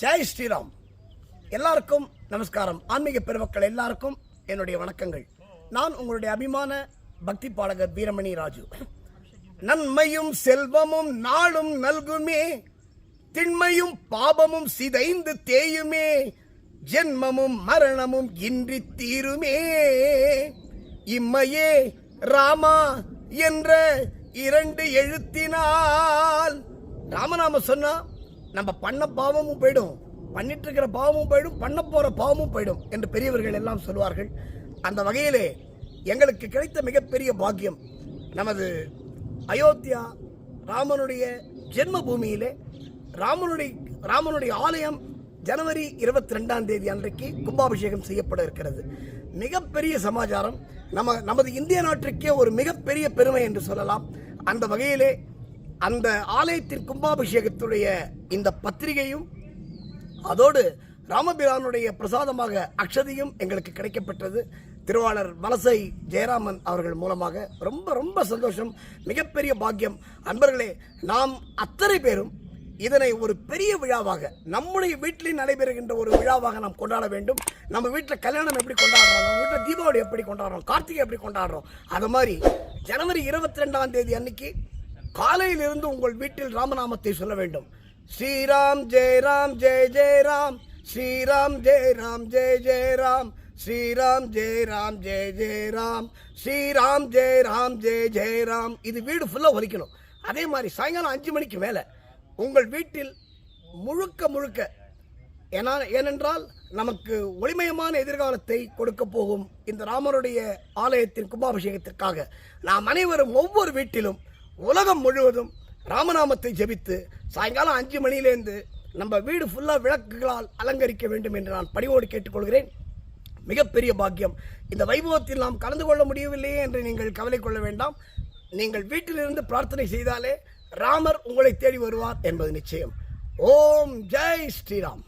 ஜெய் ஸ்ரீராம். எல்லாருக்கும் நமஸ்காரம். ஆன்மீக பெருமக்கள் எல்லாருக்கும் என்னுடைய வணக்கங்கள். நான் உங்களுடைய அபிமான பக்தி பாடகர் வீரமணி ராஜு. நன்மையும் செல்வமும் நாளும் நல்குமே. திண்மையும் பாபமும் சிதைந்து தேயுமே. ஜென்மமும் மரணமும் இன்றி தீருமே. இம்மையே ராமா என்ற இரண்டு எழுத்தினால். ராமநாம சொன்னா நம்ம பண்ண பாவமும் போயிடும். பண்ணிட்டு இருக்கிற பாவமும் போயிடும் பண்ண போற பாவமும் போயிடும் என்று பெரியவர்கள் எல்லாம் சொல்வார்கள். அந்த வகையிலே எங்களுக்கு கிடைத்த மிகப்பெரிய பாக்கியம் நமது அயோத்தியா ராமனுடைய ஜென்ம பூமியிலே ராமனுடைய ராமனுடைய ஆலயம் ஜனவரி இருபத்தி ரெண்டாம் தேதி அன்றைக்கு கும்பாபிஷேகம் செய்யப்பட இருக்கிறது. மிகப்பெரிய சமாச்சாரம். நம்ம நமது இந்திய நாட்டிற்கே ஒரு மிகப்பெரிய பெருமை என்று சொல்லலாம். அந்த வகையிலே அந்த ஆலயத்தின் கும்பாபிஷேகத்துடைய இந்த பத்திரிகையும் அதோடு ராமபிரானுடைய பிரசாதமாக அக்ஷதியும் எங்களுக்கு கிடைக்கப்பட்டது. திருவாளர் வலசை ஜெயராமன் அவர்கள் மூலமாக ரொம்ப ரொம்ப சந்தோஷம் மிகப்பெரிய பாக்கியம். அன்பர்களே நாம் அத்தனை பேரும் இதனை ஒரு பெரிய விழாவாக நம்முடைய வீட்டில் நடைபெறுகின்ற ஒரு விழாவாக நாம் கொண்டாட வேண்டும். நம்ம வீட்டில் கல்யாணம் எப்படி கொண்டாடுறோம்? நம்ம வீட்டில் தீபாவளி எப்படி கொண்டாடுறோம்? கார்த்திகை எப்படி கொண்டாடுறோம்? அது மாதிரி ஜனவரி இருபத்தி ரெண்டாம் தேதி அன்னைக்கு காலையிலிருந்து உங்கள் வீட்டில் ராமநாமத்தை சொல்ல வேண்டும். ஸ்ரீராம் ஜெய ராம் ஜெய ஜெய ராம். ஸ்ரீராம் ஜெய ராம் ஜெய ஜெய ராம். ஸ்ரீராம் ஜெய ராம் ஜெய ஜெய ராம். ஸ்ரீராம் ஜெய ராம் ஜெய ஜெய ராம். இது வீடு ஃபுல்லாக ஒலிக்கணும். அதே மாதிரி சாயங்காலம் அஞ்சு மணிக்கு மேலே உங்கள் வீட்டில் முழுக்க முழுக்க ஏன்னா ஏனென்றால் நமக்கு ஒளிமயமான எதிர்காலத்தை கொடுக்க போகும் இந்த ராமருடைய ஆலயத்தின் கும்பாபிஷேகத்திற்காக. நாம் அனைவரும் ஒவ்வொரு வீட்டிலும் உலகம் முழுவதும் ராமநாமத்தை ஜெபித்து சாயங்காலம் அஞ்சு மணியிலேருந்து நம்ம வீடு ஃபுல்லாக விளக்குகளால் அலங்கரிக்க வேண்டும் என்று நான் பணிவோடு கேட்டுக்கொள்கிறேன். மிகப்பெரிய பாக்கியம். இந்த வைபவத்தில் நாம் கலந்து கொள்ள முடியவில்லையே என்று நீங்கள் கவலை கொள்ள வேண்டாம். நீங்கள் வீட்டிலிருந்து பிரார்த்தனை செய்தாலே ராமர் உங்களை தேடி வருவார் என்பது நிச்சயம். ஓம் ஜெய் ஸ்ரீராம்.